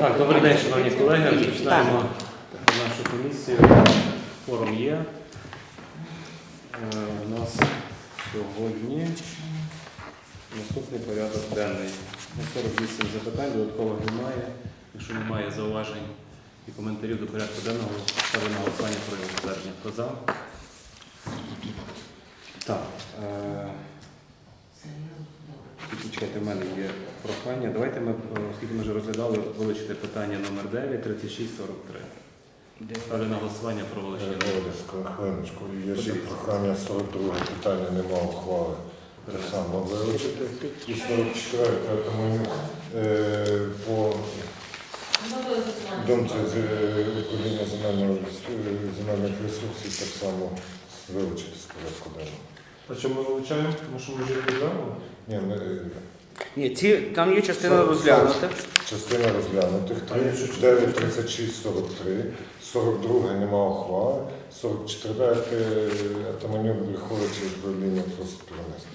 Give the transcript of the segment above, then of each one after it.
Так, добрий день, шановні колеги. Починаємо нашу комісію. Форум є. Е, У нас сьогодні наступний порядок денний. На 48 запитань, додаткових немає. Якщо немає зауважень і коментарів до порядку денного, ставлю на голосування про його затвердження. Хто за? Так. Е, Чекайте, в мене є прохання. Давайте ми, е, оскільки ми вже розглядали, вилучити питання номер 9, 36, 43. Ставлю на голосування про вилучення. Володівська, хвилиночку, є ще прохання 42 питання, нема ухвали. Так само вилучити. І 44 тому е, по думці з е, управління земельного земельних ресурсів так само вилучити з порядку денного. А що ми вивчаємо? Тому що ми вже розглянули. Ні, ми, е, Ні, ці, там є частина розглянута. частина розглянутих 3, 9, 36, 43, 42 нема ухвали, 44 Атаманюк Брехович управління просить перенести.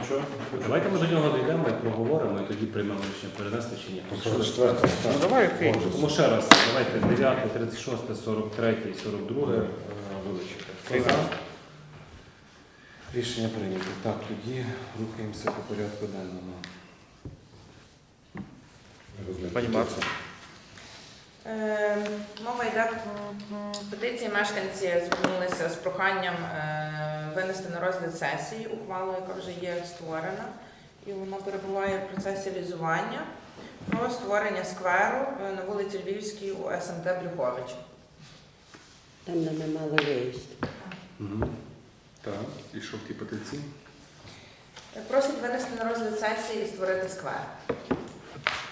А що? Давайте ми до нього дійдемо і проговоримо, і тоді приймемо рішення перенести чи ні. По 44 Ну давай, окей. Тому ще раз, давайте 9, 36, 43 42 е, вилучити. Хто за? Рішення прийнято. Так, тоді рухаємося по порядку денному. Пані Марко. Е, Мова йде петиції. Мешканці звернулися з проханням е, винести на розгляд сесії ухвалу, яка вже є створена, і вона перебуває в процесі реалізування про створення скверу е, на вулиці Львівській у СМТ Брюхович. Там не мало виїзд. Угу. Так, і що в тій петиції? Е, Просять винести на розгляд сесії і створити сквер.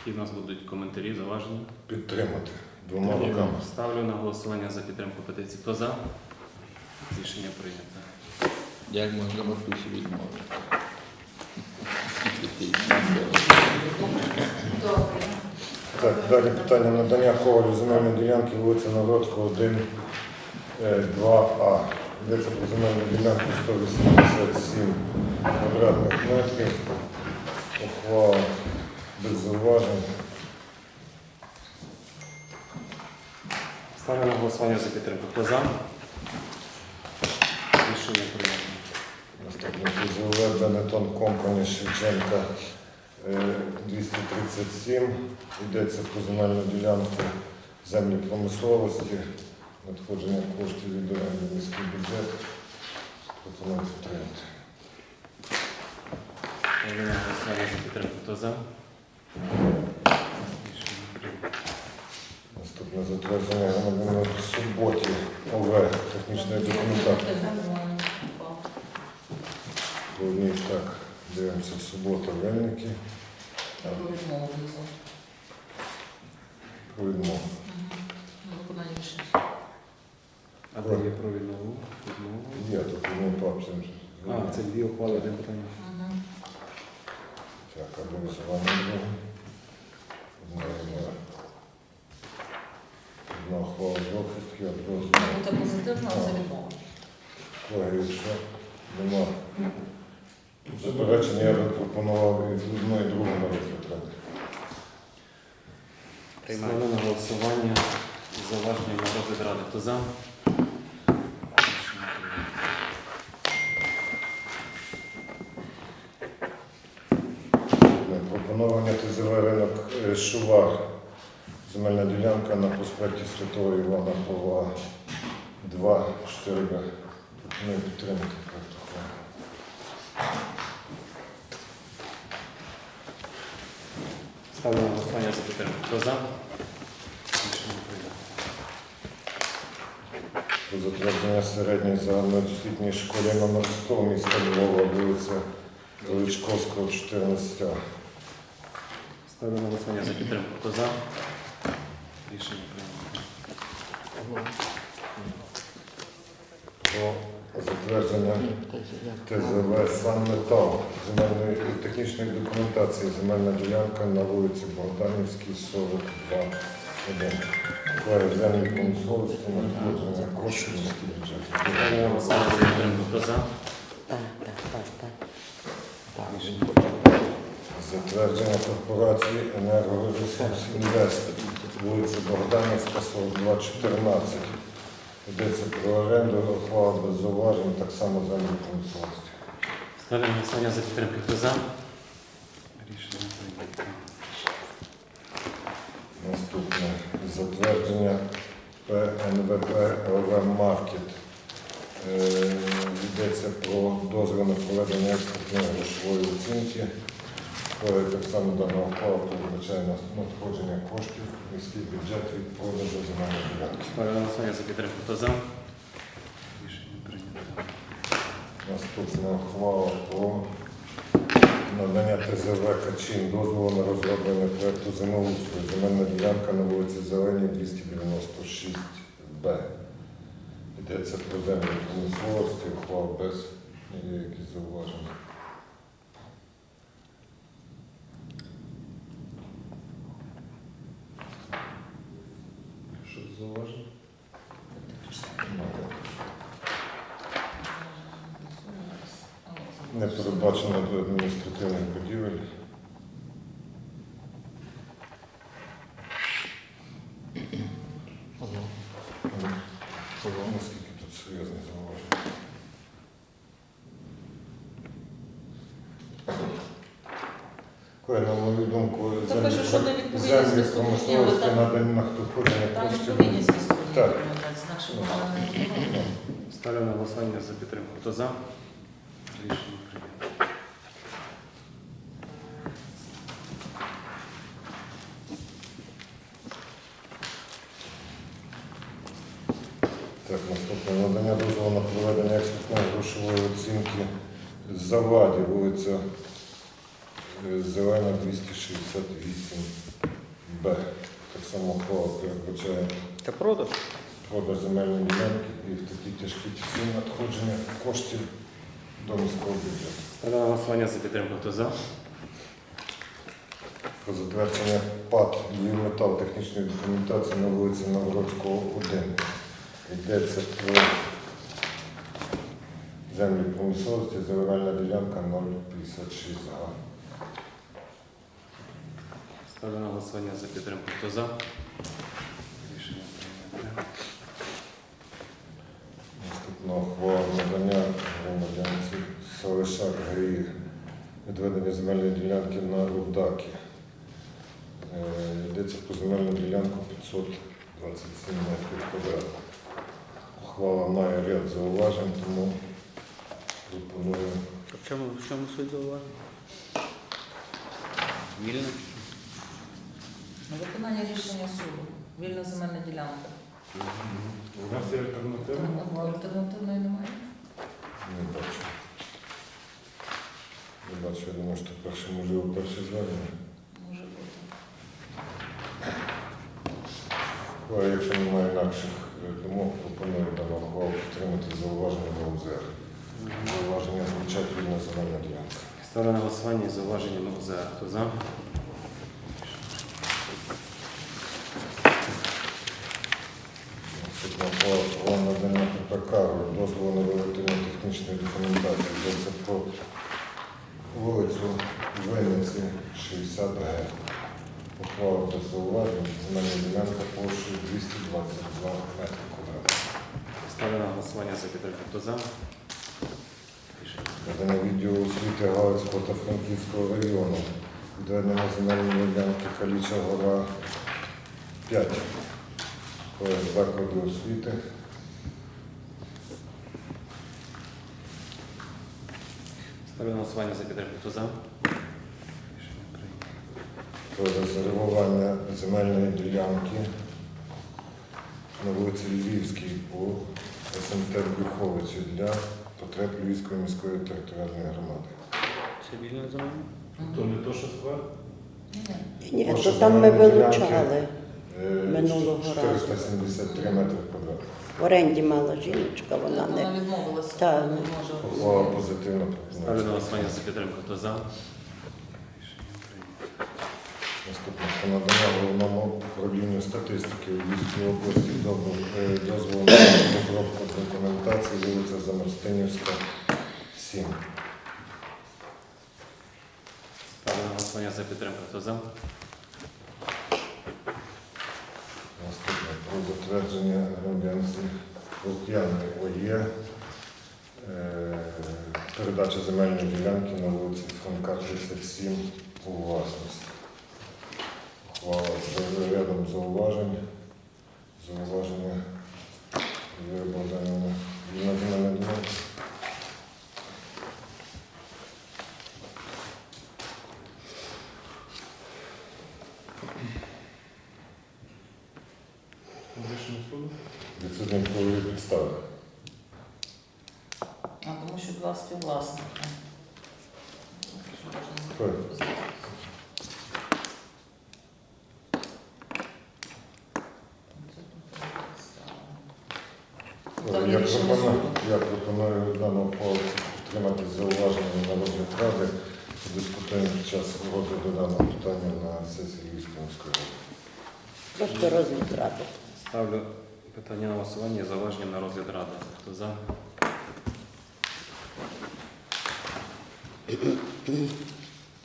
Які в нас будуть коментарі, зауваження? Підтримати двома руками. Ставлю на голосування за підтримку петиції. Хто за? Рішення прийнято. Як можна матусі відмовити? Так, далі питання надання ковалю земельної ділянки вулиця Народського 1, е, 2А. Йдеться про земельну ділянку 187 квадратних метрів. Ухвала без зауважень. Ставлю на голосування за підтримку. Хто за? Рішення прийнято. Наступне ТЗВ Бенетон Компані Шевченка е, 237. Йдеться про земельну ділянку землі промисловості, надходження коштів від оренди міський бюджет. Пропоную підтримати. Ставлю на голосування за підтримку. Хто за? Рішення прийнято. Наступне затвердження громадянина в суботі ОВ технічної документації. По одній так дивимося в суботу винники. Про відмову. А де є про відмову? Є тут одну папці. А, це дві ухвали, одне питання. Так, або висування друге. Одна одна. Одна ухвала з обхистки, а друга з Це позитивно, а це відмова. Колеги, якщо нема заперечення, я би пропонував і одну, і другу на розгляд. Ставлю на голосування з зауваженням на розгляд ради. Хто за? Рішення прийнято. Пропонування ТЗВ ринок е, Шувар. Земельна ділянка на проспекті Святого Івана Павла 2, 4 Б. Пропоную підтримати ухвали. Ставлю на голосування за підтримку. Хто за? Про затвердження середньої загальноосвітньої школи номер 100 міста Львова, вулиця Величковського, 14А. Ставлю на голосування за підтримку. Хто за? Рішення прийнято. Про затвердження ТЗВ «Санметал» земельної технічної документації земельна ділянка на вулиці Богданівській, 42, 1. Клею землі промисловості, надходження коштів міський бюджет. Ставлю на голосування за підтримку. Хто за? Так, так, так. Затвердження корпорації «Енергоресурс Інвест», вулиця Богданівська, 42, 14. Йдеться про оренду, ухвала без зауважень, так само землі промисловості. Ставлю на голосування за підтримку. Хто за? Рішення прийнято. Наступне затвердження ПНВП ЛВ Маркет. Е, Йдеться про дозвіл на проведення експортної грошової оцінки. Е, Так само дана ухвала передбачає надходження коштів міський бюджет від продажу земельної ділянки. Ставлю голосування за підтримку. Хто за? Рішення прийнято. Наступна ухвала про надання ТЗВ Качин дозволу на розроблення проєкту землеустрою. Земельна ділянка на вулиці Зеленій 296Б. Йдеться про землю промисловості, ухвал без є якісь зауваження. Що за зауваження? Не передбачено до адміністративних будівель. Наскільки тут серйозне зауваження? Коли, на мою думку, землі, пише, що не землі промисловості там- надані на надходження Там коштів. відповідність містобудівної Так. вона не відповідає. Ставлю на голосування за підтримку. Хто за? Рішення прийнято. Так, наступне надання дозволу на проведення експертної грошової оцінки заваді, вулиця е, Зелена 268Б. Так само ухвала передбачає Це продаж? продаж земельної ділянки і в такі тяжкі часи надходження коштів до міського бюджету. Ставлю на голосування за? Про затвердження ПАД «Львівметал» технічної документації на вулиці Новгородського 1. Йдеться про землі промисловості, земельна ділянка 056 га. Ставлю на голосування за підтримку. Хто за? Рішення прийнято. Наступна ухвала надання громадянці Салишак ГАІ відведення земельної ділянки на Рудакі. Е, Йдеться про земельну ділянку 527 метрів квадратних. Ухвала має ряд зауважень, тому пропоную В чому, в чому суть зауваження? Вільно? На виконання рішення суду. Вільна земельна ділянка. У нас є альтернатива. Ну, Альтернативної немає. не бачу. Бачу, я думаю, що перше можливо перше звернення. Може бути. А якщо немає інакших е, думок, пропоную на ухвалу підтримати зауваження до УЗР. Зауваження звучать від земельна ділянка. Ставлю на голосування зауваження зауваженням ОЗР. Хто за? Наступна ухвала про надання ППК дозволу на виготовлення технічної документації. Йдеться про вулицю Винниці 60 Г. Ухвала без зауважень. Земельна ділянка площею 222 метри квадратних. Ставлю на голосування за підтримку. Хто за? Надання відділу освіти Галицького та Франківського району. Відведення земельної ділянки Каліча Гора 5. Коледж заклади освіти. Ставлю на голосування за підтримку. Хто за? Про резервування земельної ділянки на вулиці Львівській по СМТ Брюховичі для потреб Львівської міської територіальної громади. Це вільна земля? То не то, що сквер? Ні-ні. То там ми вилучали. Е, Минулого разу. 473 метри квадратних. В оренді мала жіночка, вона Вона не. відмовилася. Так. вона не може. Ухвала позитивна Ставлю на голосування за підтримку. Хто за? Наступне про надання головному управлінню статистики у Львівській області е, дозволу на розробку документації вулиця Замостинівська, 7. голосування за підтримку. Хто за? Наступне про затвердження громадянських Лук'яної ОЄ. Е, Передача земельної ділянки на вулиці Франка 37 у власність. Ухвала з рядом зауважень. Зауваження Богданівна. Вільна земельна ділянка. Відсутні правові підстави. А тому що два співвласника. Що можна Хто? позицію? Це тут підстава. Там є Я рішення пропоную, суду. я пропоную дану ухвалу підтримати з зауваженням на розгляд ради. Дискутуємо під час розгляду даного питання на сесії Львівської міської ради. Просто розгляд ради. Ставлю питання на голосування з зауваженням на розгляд ради. Хто за?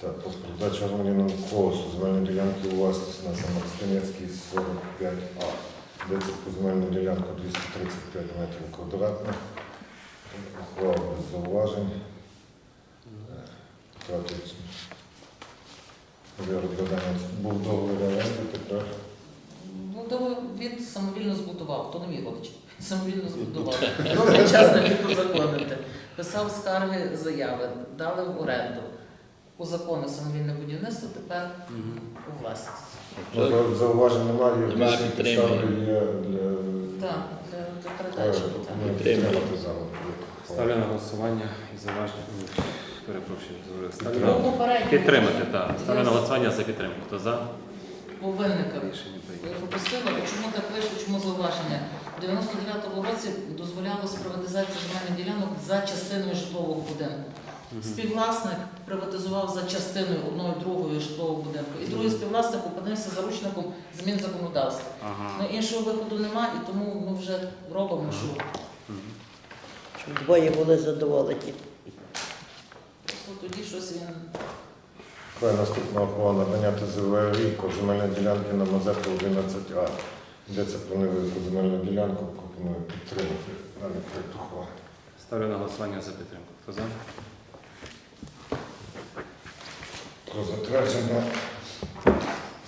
Так, про передачу громадянам колосу земельної ділянки у власність на Самостинецькій 45А. Йдеться про земельну ділянку 235 метрів квадратних. Ухвала без зауважень. Тратить для розглядання був договір оренди, тепер Ну, то він самовільно збудував, то не мій родич. Він самовільно збудував. Довгий час не міг узаконити. Писав скарги, заяви, дали в оренду. Узаконив самовільне будівництво, тепер у власність. Ну, за- зауважень немає, Немає, юридичні підстави є для Так, для, для передачі. так. пропоную Підтримуємо. Ставлю на голосування і зауваження. Перепрошую. Ставлю Ну, попередньо. Підтримати, так. Ставлю на голосування за підтримку. Хто за? По. Рішення пропустила, чому так вийшло, чому зауваження? У 99-му році дозволялось приватизація земельних ділянок за частиною житлового будинку. Співвласник приватизував за частиною одної другої житлового будинку, і другий співвласник опинився заручником змін законодавства. Ага. Ну, іншого виходу немає, і тому ми вже робимо, що Щоб двоє були задоволені. просто тоді щось він Твоя наступна ухвала надання ТЗВ «Рівко» земельної ділянки на Мазепу 11А. Йдеться про невелику земельну ділянку, пропоную підтримати даний проєкт ухвали. Ставлю на голосування за підтримку. Хто за? Про затвердження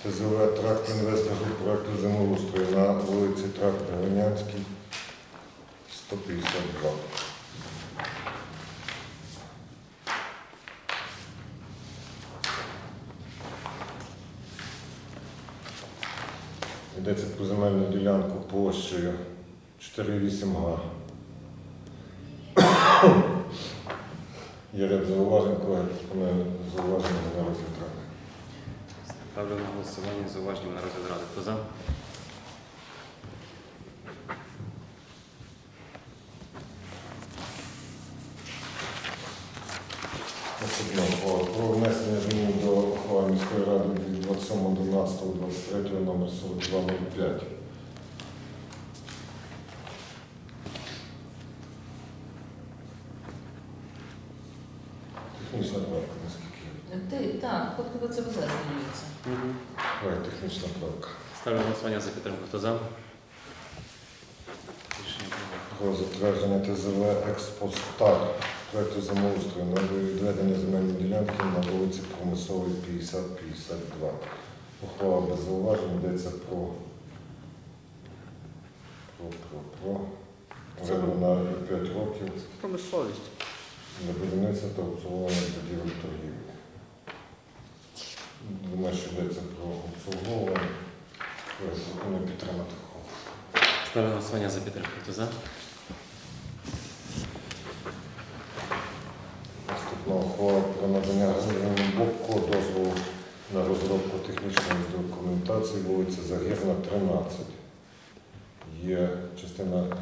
ТЗВ «Тракт Інвест Груп» проєкту землеустрою на вулиці Тракт Гринянський, 152. Йдеться про земельну ділянку площею 4,8 га. Є ряд зауважень, колеги пропоную зауваження на розгляд. Ставлю на голосування зауваження на розгляд ради. Хто за? Наступна ухвала про внесення змін до ухвали міської ради від 27.12.23 номер 4205. Технічна правка, наскільки ти так, хоч би це змінюється. знаю. Технічна правка. Ставлю на голосування за підтримку. Хто за? Рішення прийнято. Про затвердження ТЗВ «Експостар» проєкту землеустрою на відведення земельної ділянки на вулиці Промисловій 50-52. Ухвала без зауважень йдеться про, про, про, про оренду на 5 років Промисловість. Для будівництва та обслуговування будівель торгівлі. Думаю, що йдеться про обслуговування. Пропоную підтримати. Ставлю голосування за підтримку. Хто за? Наступна ухвала про надання громадянину Бобко дозволу на розробку технічної документації вулиця Загірна, 13. Є частина е,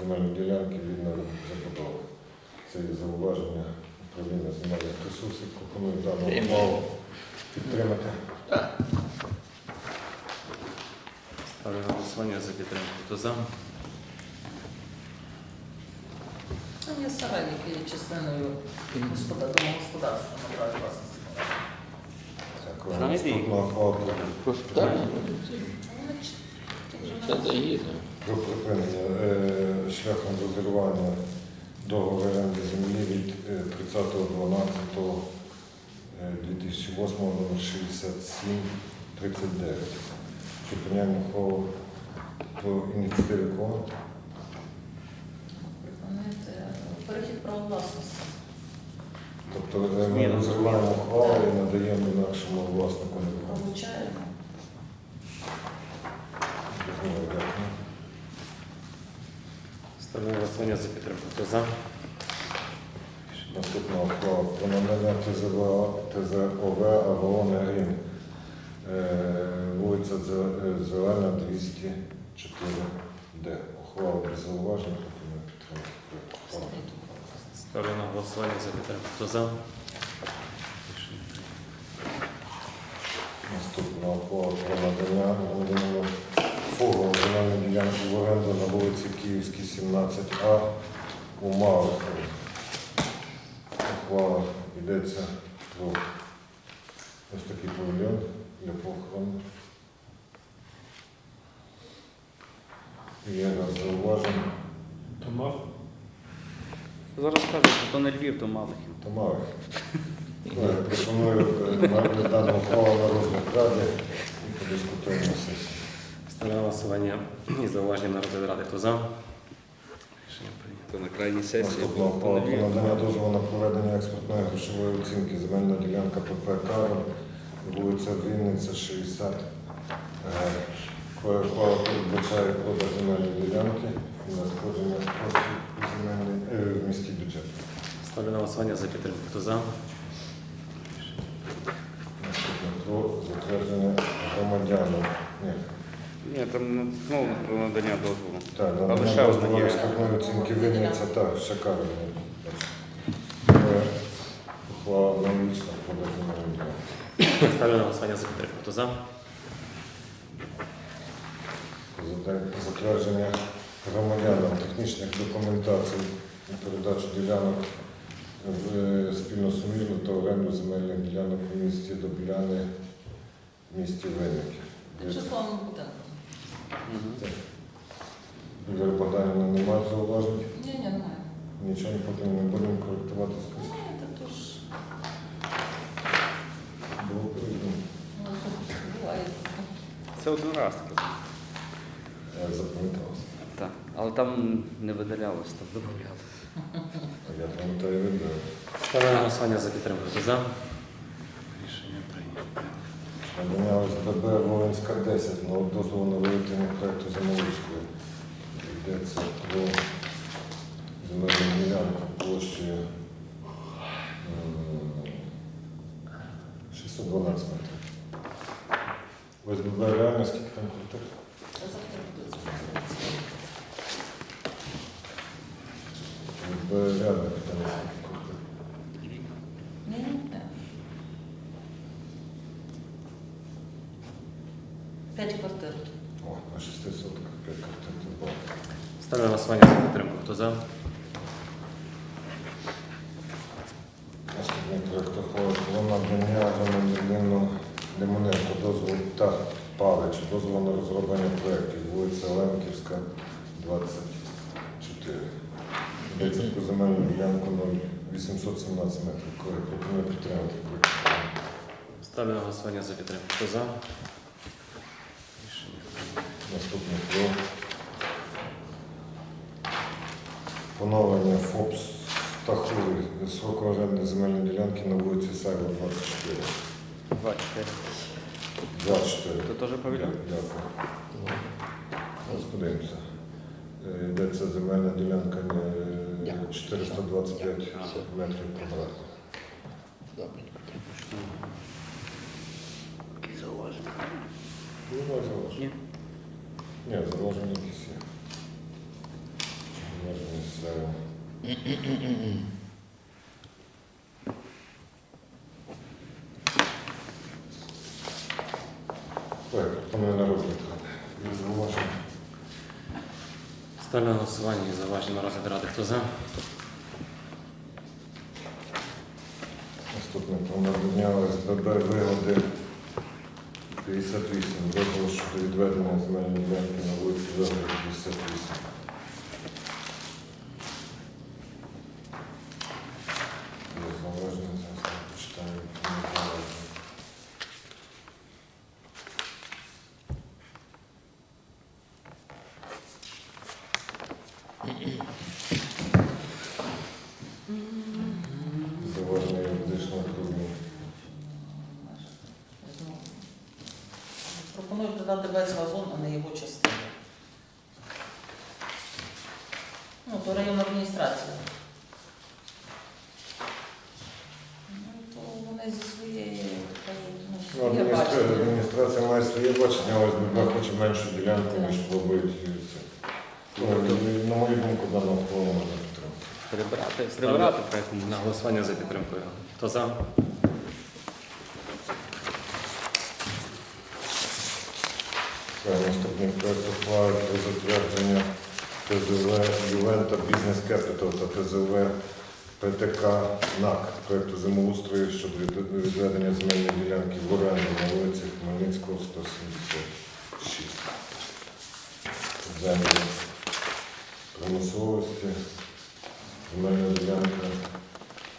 земельної ділянки вільної забудови. Це є зауваження управління земельних ресурсів. Пропоную дану ухвалу підтримати. Ставлю на голосування за підтримку. Хто за? Там є сарай, який є частиною господа- домогосподарства на праві власності. Знаєте наступна так? Це про припинення е, шляхом розірвання договору оренди землі від е, 30.12.2008 номер 6739. Що прийняття ухвалу по ініціативі кого? Перехід права власності. Тобто е, ми розриваємо ухвалу і надаємо інакшому власнику. Получаємо. Ставлю голосування за підтримку. Хто за? Наступна ухвала про надання ТЗВ, ТЗОВ Авалон Грін. Е, Вулиця е, Зелена, 204Д. Ухвала без зауважень, пропоную підтримати. проект. Ставлю на голосування за підтримку. Хто за? Прийнято. Про надання Фугу земельної ділянки в оренду на вулиці Київській, 17А у Малихові. Ухвала йдеться про ось такий павільйон для похорону. Є раз зауваження. Томав? Зараз кажуть, що то не Львів, то Малихів. Та Малих. Пропоную е, дану ухвалу на розгляд ради і подискутуємо на сесії. Ставлю на голосування і зауваження на розгляд ради. Хто за? Рішення прийнято. То на крайній сесії Наступна ухвала про надання дозволу на проведення експертної грошової оцінки земельна ділянка ПП Карл, вулиця Вінниця, 60. Е, Ухвала передбачає продаж земельної ділянки і надходження коштів у земельний е, в міський бюджет. Ставлю на голосування за підтримку. Хто за? Наступне про затвердження громадянам. Ні, Ні, там ну, знову про надання дозволу. Так, Але надання ще одна дозволу є. експертної оцінки Вінниця, так, шикарно. Ухвала аналогічна земельної ділянки. Ставлю на голосування за підтримку. Хто за? Затвердження громадянам технічних документацій на передачу ділянок в е, спільно сумірну та оренду земельних ділянок у місті Добіляни, в місті Винники. Тимчасовому будинку. Юлія Богданівна немає зауважень, Ні, ні, немає. нічого не потім не будемо коректувати список. Ні, так то ж Було по-різному. ну, буває. Це один раз таке. Я запам'ятався. Так. Але там не видалялось, там додавали. А Я пам'ятаю видно. Ставлю на голосування за підтримку. Хто за? Надання ОСББ Волинська 10 на дозволу на виготовлення проєкту землеустрою. Йдеться про земельну ділянку площею 612 метрів. ОСББ реально скільки там квартир? Завтра буде. ОСБ реально питання скільки квартир. Ні, ні, ні. П'ять квартир. О, на 6 сотках 5 квартир. це багато. Ставлю на голосування за підтримку. Хто за? Наступний проєкт ухвали про надання громадянину Лимоненко дозволу та Павичу дозволу на розроблення проєктів вулиця Лемківська, 24. Йдеться про земельну ділянку 817 метрів. Пропоную підтримати проєкт. Ставлю на голосування за підтримку. Хто за? Наступний про поновлення ФОП Стахури сроку оренди земельної ділянки на вулиці Сайва, 24. Два, чотири. 24. То теж павільйон? Дякую. Ось подивимося. Е, Йдеться земельна ділянка е, 425 метрів квадратних. Які зауваження? Ні. Ні. Зауваження зайве. Так, пропоную на розгляд. Є зауваження. Ставлю на голосування і зауваження на розгляд ради. За? земельної ділянки на вулиці Загорі 58. Є зауваження, зараз я почитаю. які є зауваження. Зауваження юридичного управління. Пропоную додати весь газон, підтримати. Прибирати, проєкт. на голосування за підтримкою. Хто за? Наступний проект ухвали про затвердження ТЗВ Ювента Бізнес Кепітал та ТЗВ ПТК НАК проекту землеустрою щодо відведення земельної ділянки в оренду на вулиці Хмельницького, 176. Землі промисловості, земельна ділянка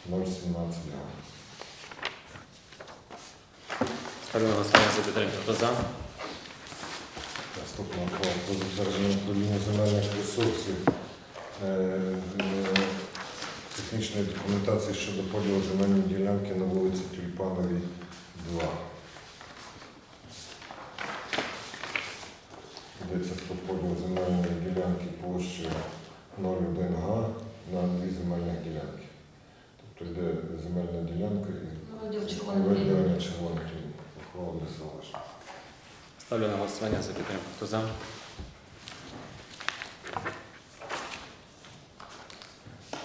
017 га. Ставлю на голосування за підтримку. Хто за? Наступного ухвала про затвердження управління земельних ресурсів е, е, технічної документації щодо поділу земельної ділянки на вулиці Тюльпановій, 2. Йдеться про поділ земельної ділянки площею 0,1 га на дві земельних ділянки. Тобто йде земельна ділянка і виділення червоних ліній. Ухвала без. Ставлю на голосування за підтримку. Хто за?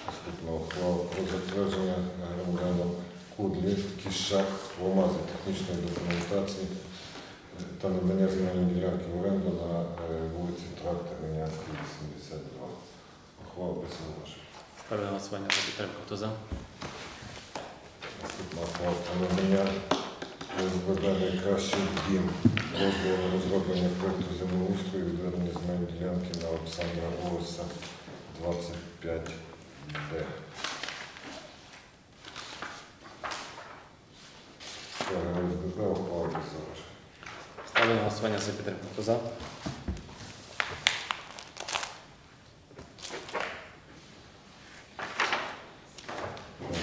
Наступна ухвала про затвердження громадянам Кудлі, Кіщак, Ломази технічної документації е, та надання земельної ділянки в оренду на е, вулиці Тракта Генянській, 82. Ухвала без на голосування за підтримку. Хто за? Наступна про надання ОСББ найкращий дім дозволу розроблення проєкту землеустрою відведення земельної ділянки на Олександра Олеса 25 Д. Ставлю голосування за підтримку. Хто за?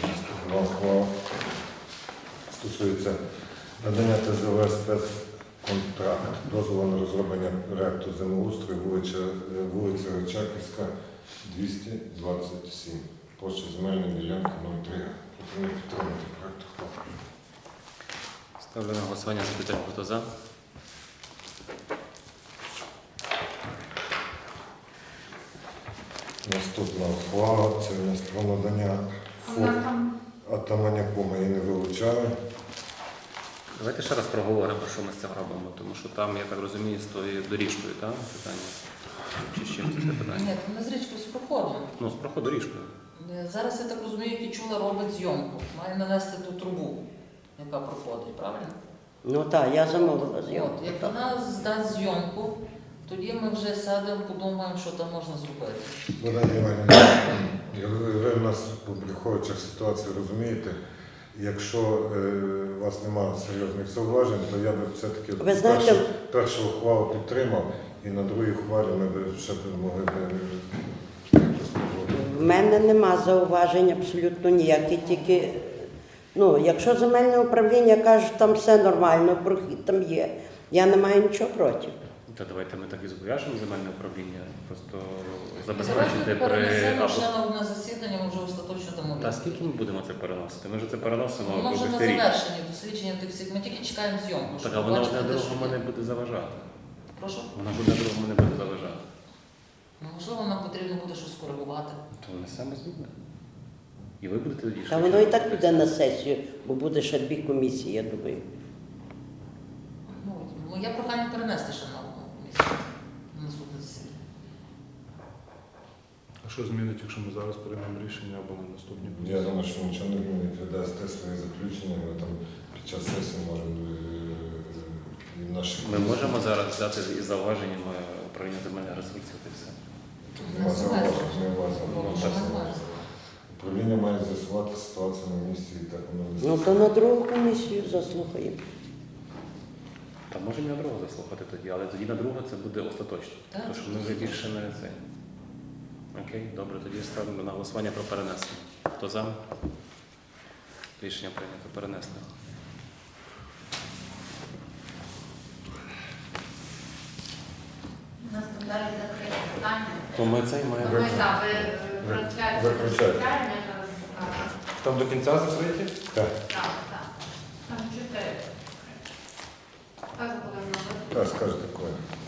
Наступна ухвала стосується надання ТЗВ спецконтракт, дозволу на розроблення проекту землеустрою вулиця, вулиця Речаківська, 227. Площа земельної ділянки 03. Пропоную підтримати проект ухвали. Ставлю на голосування за підтримку. Хто за? Наступна ухвала це у нас про надання ФОП Атаманяку ми її не вилучали. Давайте ще раз проговоримо, що ми з цим робимо, тому що там, я так розумію, з тою доріжкою, так? Питання. Чи з чим це питання? Ні, то не з річкою з проходом. Ну, з проходоріжкою. Е, Зараз я так розумію, Кічула робить зйомку. Має нанести ту трубу, яка проходить, правильно? Ну так, я замовила зйомку. От, як вона здасть зйомку, тоді ми вже сядемо, подумаємо, що там можна зробити. Богдан Іванович, ви ви в нас по приходячих ситуацій розумієте, якщо е, у вас немає серйозних зауважень, то я би все-таки знаєте- першу, першу ухвалу підтримав, і на другій ухвалі ми б ще могли б е. В мене нема зауважень абсолютно ніяких, тільки ну, якщо земельне управління каже, що там все нормально, прохід там є, я не маю нічого проти. Та давайте ми так і зобов'яжемо земельне управління, просто забезпечити при... перенесемо або- ще на засідання, ми вже остаточно дамо. Та скільки ми будемо це переносити? Ми вже це переносимо Воно вже на рік. завершенні дослідження тих всіх. Ми тільки чекаємо зйомку. Так, а вона де другому що не буде заважати. Прошу? Вона буде другому не буде заважати. Ну, можливо, нам потрібно буде щось коригувати. То внесемо згідно. І ви будете тоді Та воно і так піде на сесію, бо буде ще дві комісії, я думаю. Ну, моє прохання перенести ще на наступне засідання. А що змінить, якщо ми зараз приймемо рішення або на наступні Я думаю, що нічого не змінить. Ви дасте свої заключення, ми там під час сесії можемо е, і наші Ми можемо зараз взяти із зауваженнями управління земельних ресурсів і все. Нема зауважень, нема зауважень. Управління має з'ясувати ситуацію на місці і так воно Ну то на другу комісію заслухаємо. Та можемо на другу заслухати тоді, але тоді на другу це буде остаточно. Так, Тому що ми вже більше не це. Окей, добре, тоді ставимо на голосування про перенесення. Хто за? Рішення прийнято, перенесли. У нас там далі закрите питання. То ми Ну, маємо. Ми так, ви Ви- трансляцію виключайте. розпочаємо, я зараз покажу. Там до кінця закриті? Так, Так, так. Там чотири.